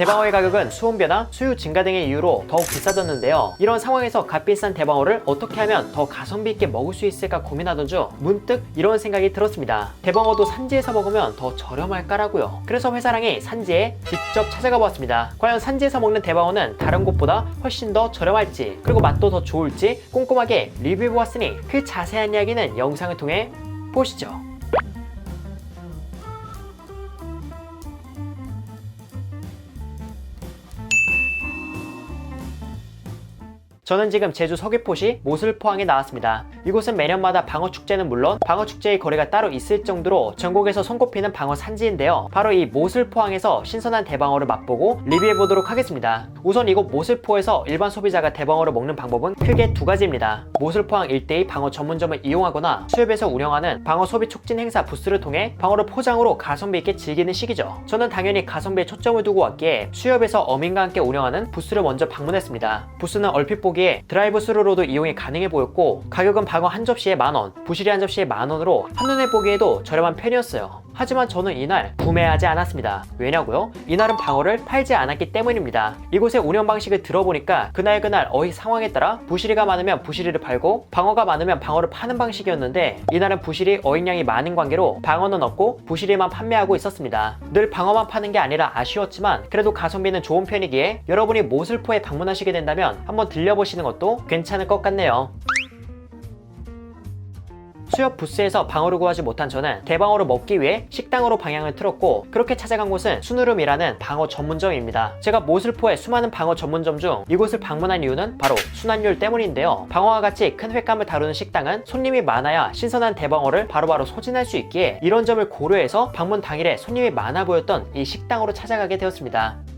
대방어의 가격은 수온 변화, 수요 증가 등의 이유로 더욱 비싸졌는데요. 이런 상황에서 값비싼 대방어를 어떻게 하면 더 가성비 있게 먹을 수 있을까 고민하던 중 문득 이런 생각이 들었습니다. 대방어도 산지에서 먹으면 더 저렴할까라고요. 그래서 회사랑이 산지에 직접 찾아가 보았습니다. 과연 산지에서 먹는 대방어는 다른 곳보다 훨씬 더 저렴할지 그리고 맛도 더 좋을지 꼼꼼하게 리뷰해 보았으니 그 자세한 이야기는 영상을 통해 보시죠. 저는 지금 제주 서귀포시 모슬포항에 나왔습니다. 이곳은 매년마다 방어 축제는 물론 방어 축제의 거리가 따로 있을 정도로 전국에서 손꼽히는 방어 산지인데요. 바로 이 모슬포항에서 신선한 대방어를 맛보고 리뷰해 보도록 하겠습니다. 우선 이곳 모슬포에서 일반 소비자가 대방어를 먹는 방법은 크게 두 가지입니다. 모슬포항 일대의 방어 전문점을 이용하거나 수협에서 운영하는 방어 소비 촉진 행사 부스를 통해 방어를 포장으로 가성비 있게 즐기는 시기죠. 저는 당연히 가성비에 초점을 두고 왔기에 수협에서 어민과 함께 운영하는 부스를 먼저 방문했습니다. 부스는 얼핏 보기 에 드라이브 스루로도 이용이 가능해 보였고 가격은 방어 한 접시에 만원, 부시리 한 접시에 만원으로 한눈에 보기에도 저렴한 편이었어요. 하지만 저는 이날 구매하지 않았습니다. 왜냐고요? 이날은 방어를 팔지 않았기 때문입니다. 이곳의 운영 방식을 들어보니까 그날 그날 어휘 상황에 따라 부시리가 많으면 부시리를 팔고 방어가 많으면 방어를 파는 방식이었는데 이날은 부시리 어획량이 많은 관계로 방어는 없고 부시리만 판매하고 있었습니다. 늘 방어만 파는 게 아니라 아쉬웠지만 그래도 가성비는 좋은 편이기에 여러분이 모슬포에 방문하시게 된다면 한번 들려보시는 것도 괜찮을 것 같네요. 수협 부스에서 방어를 구하지 못한 저는 대방어를 먹기 위해 식당으로 방향을 틀었고 그렇게 찾아간 곳은 순우름이라는 방어 전문점입니다. 제가 모슬포의 수많은 방어 전문점 중 이곳을 방문한 이유는 바로 순환율 때문인데요. 방어와 같이 큰 횟감을 다루는 식당은 손님이 많아야 신선한 대방어를 바로바로 소진할 수 있기에 이런 점을 고려해서 방문 당일에 손님이 많아 보였던 이 식당으로 찾아가게 되었습니다.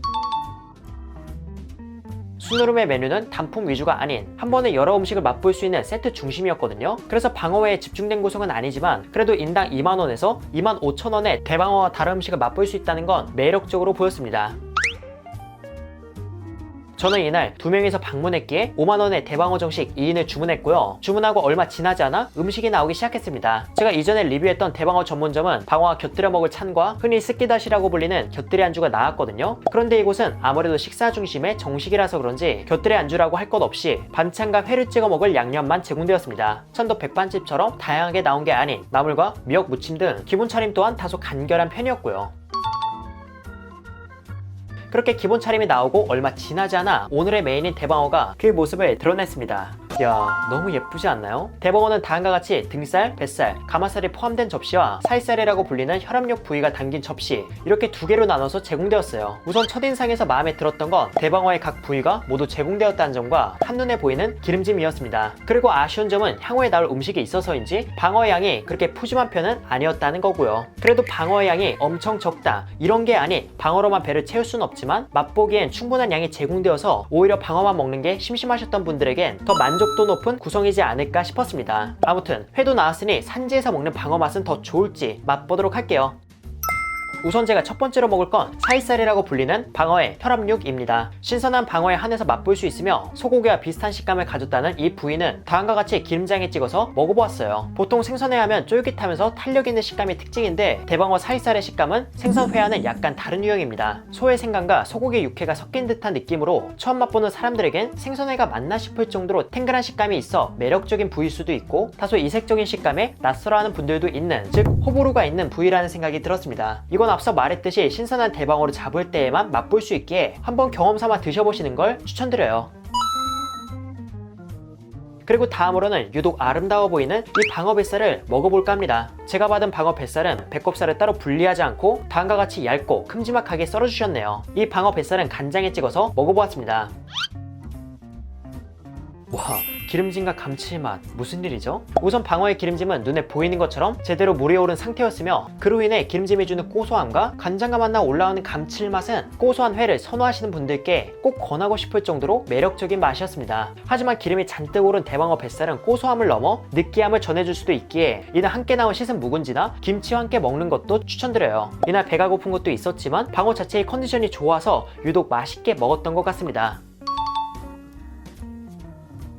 순우름의 메뉴는 단품 위주가 아닌 한 번에 여러 음식을 맛볼 수 있는 세트 중심이었거든요. 그래서 방어회에 집중된 구성은 아니지만 그래도 인당 2만원에서 2만 5천원에 대방어와 다른 음식을 맛볼 수 있다는 건 매력적으로 보였습니다. 저는 이날 두 명이서 방문했기에 5만원의 대방어 정식 2인을 주문했고요. 주문하고 얼마 지나지 않아 음식이 나오기 시작했습니다. 제가 이전에 리뷰했던 대방어 전문점은 방어와 곁들여 먹을 찬과 흔히 스키다시라고 불리는 곁들여 안주가 나왔거든요. 그런데 이곳은 아무래도 식사 중심의 정식이라서 그런지 곁들여 안주라고 할 것 없이 반찬과 회를 찍어 먹을 양념만 제공되었습니다. 천도 백반집처럼 다양하게 나온 게 아닌 나물과 미역 무침 등 기본 차림 또한 다소 간결한 편이었고요. 그렇게 기본 차림이 나오고 얼마 지나지 않아 오늘의 메인인 대방어가 그 모습을 드러냈습니다. 이야 너무 예쁘지 않나요? 대방어는 다음과 같이 등살, 뱃살, 가마살이 포함된 접시와 살살이라고 불리는 혈압력 부위가 담긴 접시 이렇게 두 개로 나눠서 제공되었어요. 우선 첫인상에서 마음에 들었던 건 대방어의 각 부위가 모두 제공되었다는 점과 한눈에 보이는 기름짐이었습니다. 그리고 아쉬운 점은 향후에 나올 음식이 있어서인지 방어의 양이 그렇게 푸짐한 편은 아니었다는 거고요. 그래도 방어의 양이 엄청 적다 이런 게 아닌 방어로만 배를 채울 수는 없지만 맛보기엔 충분한 양이 제공되어서 오히려 방어만 먹는 게 심심하셨던 분들에겐 더 만족 도 높은 구성이지 않을까 싶었습니다. 아무튼 회도 나왔으니 산지에서 먹는 방어 맛은 더 좋을지 맛보도록 할게요. 우선 제가 첫 번째로 먹을 건 사이살이라고 불리는 방어의 혈압육입니다. 신선한 방어의 한에서 맛볼 수 있으며 소고기와 비슷한 식감을 가졌다는 이 부위는 다음과 같이 기름장에 찍어서 먹어보았어요. 보통 생선회 하면 쫄깃하면서 탄력 있는 식감이 특징인데 대방어 사이살의 식감은 생선회와는 약간 다른 유형입니다. 소의 생강과 소고기 육회가 섞인 듯한 느낌으로 처음 맛보는 사람들에겐 생선회가 맞나 싶을 정도로 탱글한 식감이 있어 매력적인 부위일 수도 있고 다소 이색적인 식감에 낯설어하는 분들도 있는 즉 호불호가 있는 부위라는 생각이 들었습니다. 이건 앞서 말했듯이 신선한 대방어를 잡을 때에만 맛볼 수 있기에 한번 경험 삼아 드셔보시는 걸 추천드려요. 그리고 다음으로는 유독 아름다워 보이는 이 방어 뱃살을 먹어볼까 합니다. 제가 받은 방어 뱃살은 배꼽살을 따로 분리하지 않고 다음과 같이 얇고 큼지막하게 썰어주셨네요. 이 방어 뱃살은 간장에 찍어서 먹어보았습니다. 와 기름짐과 감칠맛 무슨 일이죠? 우선 방어의 기름짐은 눈에 보이는 것처럼 제대로 물이 오른 상태였으며 그로 인해 기름짐이 주는 고소함과 간장과 만나 올라오는 감칠맛은 고소한 회를 선호하시는 분들께 꼭 권하고 싶을 정도로 매력적인 맛이었습니다. 하지만 기름이 잔뜩 오른 대방어 뱃살은 고소함을 넘어 느끼함을 전해줄 수도 있기에 이날 함께 나온 씻은 묵은지나 김치와 함께 먹는 것도 추천드려요. 이날 배가 고픈 것도 있었지만 방어 자체의 컨디션이 좋아서 유독 맛있게 먹었던 것 같습니다.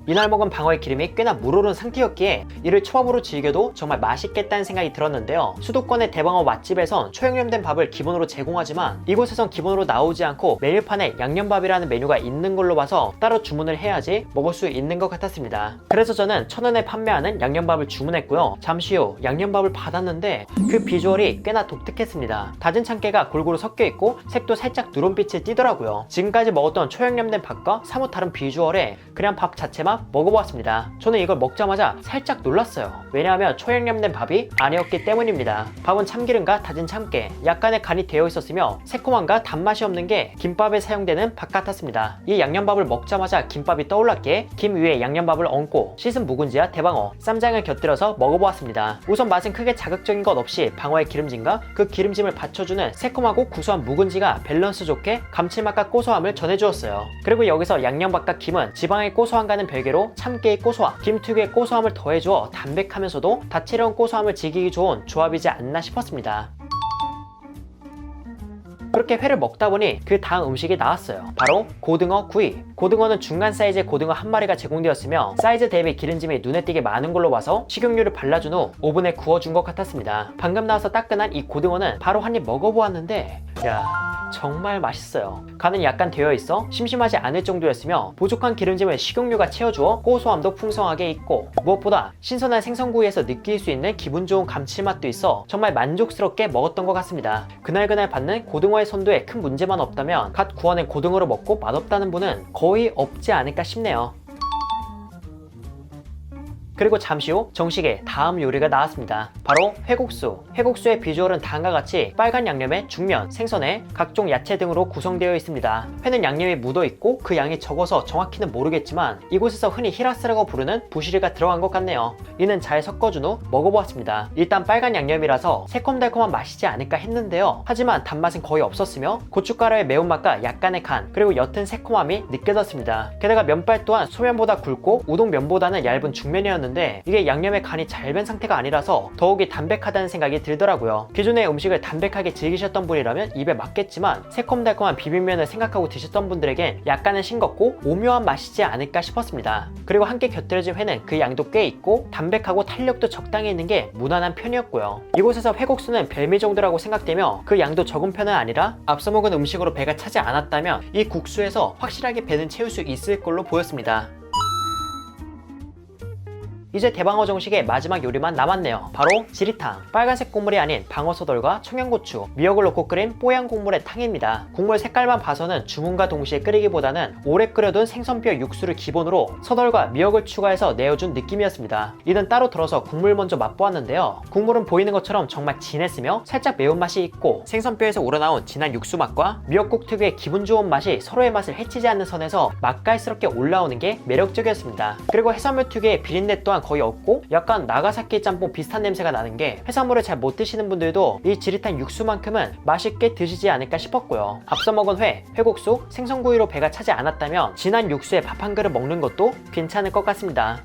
이날 먹은 방어의 기름이 꽤나 물오른 상태였기에 이를 초밥으로 즐겨도 정말 맛있겠다는 생각이 들었는데요. 수도권의 대방어 맛집에선 초양념된 밥을 기본으로 제공하지만 이곳에선 기본으로 나오지 않고 메뉴판에 양념밥이라는 메뉴가 있는 걸로 봐서 따로 주문을 해야지 먹을 수 있는 것 같았습니다. 그래서 저는 천 원에 판매하는 양념밥을 주문했고요. 잠시 후 양념밥을 받았는데 그 비주얼이 꽤나 독특했습니다. 다진 참깨가 골고루 섞여 있고 색도 살짝 누런빛을 띠더라고요. 지금까지 먹었던 초양념된 밥과 사뭇 다른 비주얼에 그냥 밥 자체만 먹어보았습니다. 저는 이걸 먹자마자 살짝 놀랐어요. 왜냐하면 초양념된 밥이 아니었기 때문입니다. 밥은 참기름과 다진 참깨, 약간의 간이 되어 있었으며 새콤함과 단맛이 없는 게 김밥에 사용되는 밥 같았습니다. 이 양념밥을 먹자마자 김밥이 떠올랐기에 김 위에 양념밥을 얹고 씻은 묵은지와 대방어, 쌈장을 곁들여서 먹어보았습니다. 우선 맛은 크게 자극적인 것 없이 방어의 기름짐과 그 기름짐을 받쳐주는 새콤하고 구수한 묵은지가 밸런스 좋게 감칠맛과 고소함을 전해주었어요. 그리고 여기서 양념밥과 김은 지방의 고소함과는 별개 로 참깨의 고소함, 김 특유의 고소함을 더해주어 담백하면서도 다채로운 고소함을 즐기기 좋은 조합이지 않나 싶었습니다. 그렇게 회를 먹다 보니 그 다음 음식이 나왔어요. 바로 고등어 구이. 고등어는 중간 사이즈의 고등어 한 마리가 제공되었으며 사이즈 대비 기름짐이 눈에 띄게 많은 걸로 봐서 식용유를 발라준 후 오븐에 구워준 것 같았습니다. 방금 나와서 따끈한 이 고등어는 바로 한 입 먹어보았는데 야 정말 맛있어요. 간은 약간 되어 있어 심심하지 않을 정도였으며 부족한 기름짐을 식용유가 채워주어 고소함도 풍성하게 있고 무엇보다 신선한 생선구이에서 느낄 수 있는 기분 좋은 감칠맛도 있어 정말 만족스럽게 먹었던 것 같습니다. 그날그날 받는 고등어의 선도에 큰 문제만 없다면 갓 구워낸 고등어를 먹고 맛없다는 분은 거의 없지 않을까 싶네요. 그리고 잠시 후 정식의 다음 요리가 나왔습니다. 바로 회국수. 회국수의 비주얼은 다음과 같이 빨간 양념에 중면, 생선에 각종 야채 등으로 구성되어 있습니다. 회는 양념이 묻어 있고 그 양이 적어서 정확히는 모르겠지만 이곳에서 흔히 히라스라고 부르는 부시리가 들어간 것 같네요. 이는 잘 섞어준 후 먹어보았습니다. 일단 빨간 양념이라서 새콤달콤한 맛이지 않을까 했는데요. 하지만 단맛은 거의 없었으며 고춧가루의 매운맛과 약간의 간 그리고 옅은 새콤함이 느껴졌습니다. 게다가 면발 또한 소면보다 굵고 우동면보다는 얇은 중면이었는데 이게 양념의 간이 잘 밴 상태가 아니라서 더욱이 담백하다는 생각이 들더라고요. 기존의 음식을 담백하게 즐기셨던 분이라면 입에 맞겠지만 새콤달콤한 비빔면을 생각하고 드셨던 분들에겐 약간은 싱겁고 오묘한 맛이지 않을까 싶었습니다. 그리고 함께 곁들여진 회는 그 양도 꽤 있고 담백하고 탄력도 적당히 있는 게 무난한 편이었고요. 이곳에서 회국수는 별미 정도라고 생각되며 그 양도 적은 편은 아니라 앞서 먹은 음식으로 배가 차지 않았다면 이 국수에서 확실하게 배는 채울 수 있을 걸로 보였습니다. 이제 대방어 정식의 마지막 요리만 남았네요. 바로 지리탕. 빨간색 국물이 아닌 방어소돌과 청양고추, 미역을 넣고 끓인 뽀얀 국물의 탕입니다. 국물 색깔만 봐서는 주문과 동시에 끓이기보다는 오래 끓여둔 생선뼈 육수를 기본으로 서돌과 미역을 추가해서 내어준 느낌이었습니다. 이는 따로 들어서 국물 먼저 맛보았는데요. 국물은 보이는 것처럼 정말 진했으며 살짝 매운맛이 있고 생선뼈에서 우러나온 진한 육수 맛과 미역국 특유의 기분 좋은 맛이 서로의 맛을 해치지 않는 선에서 맛깔스럽게 올라오는 게 매력적이었습니다. 그리고 해산물 특유의 비린내 또한 거의 없고 약간 나가사키 짬뽕 비슷한 냄새가 나는 게 해산물을 잘 못 드시는 분들도 이 지리탕 육수만큼은 맛있게 드시지 않을까 싶었고요. 앞서 먹은 회, 회국수, 생선구이로 배가 차지 않았다면 진한 육수에 밥 한 그릇 먹는 것도 괜찮을 것 같습니다.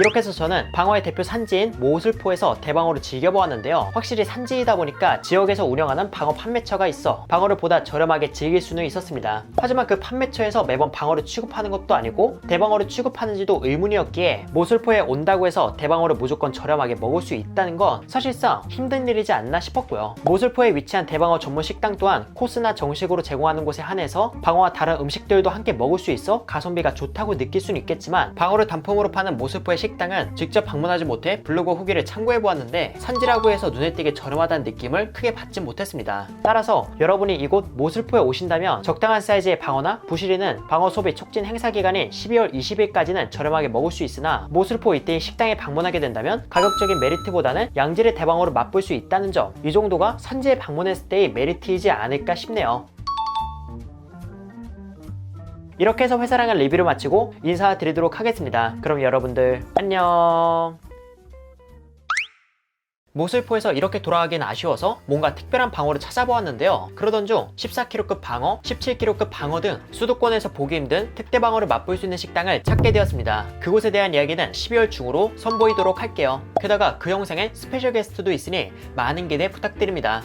이렇게 해서 저는 방어의 대표 산지인 모슬포에서 대방어를 즐겨보았는데요. 확실히 산지이다 보니까 지역에서 운영하는 방어 판매처가 있어 방어를 보다 저렴하게 즐길 수는 있었습니다. 하지만 그 판매처에서 매번 방어를 취급하는 것도 아니고 대방어를 취급하는지도 의문이었기에 모슬포에 온다고 해서 대방어를 무조건 저렴하게 먹을 수 있다는 건 사실상 힘든 일이지 않나 싶었고요. 모슬포에 위치한 대방어 전문 식당 또한 코스나 정식으로 제공하는 곳에 한해서 방어와 다른 음식들도 함께 먹을 수 있어 가성비가 좋다고 느낄 수는 있겠지만 방어를 단품으로 파는 모슬포의 식당 은 직접 방문하지 못해 블로그 후기를 참고해 보았는데 산지라고 해서 눈에 띄게 저렴하다는 느낌을 크게 받지 못했습니다. 따라서 여러분이 이곳 모슬포에 오신다면 적당한 사이즈의 방어나 부시리는 방어 소비 촉진 행사 기간인 12월 20일까지는 저렴하게 먹을 수 있으나 모슬포 이때의 식당에 방문하게 된다면 가격적인 메리트보다는 양질의 대방어를 맛볼 수 있다는 점 이 정도가 산지에 방문했을 때의 메리트이지 않을까 싶네요. 이렇게 해서 회사랑을 리뷰를 마치고 인사드리도록 하겠습니다. 그럼 여러분들 안녕. 모슬포에서 이렇게 돌아가긴 아쉬워서 뭔가 특별한 방어를 찾아보았는데요. 그러던 중 14kg급 방어, 17kg급 방어 등 수도권에서 보기 힘든 특대 방어를 맛볼 수 있는 식당을 찾게 되었습니다. 그곳에 대한 이야기는 12월 중으로 선보이도록 할게요. 게다가 그 영상엔 스페셜 게스트도 있으니 많은 기대 부탁드립니다.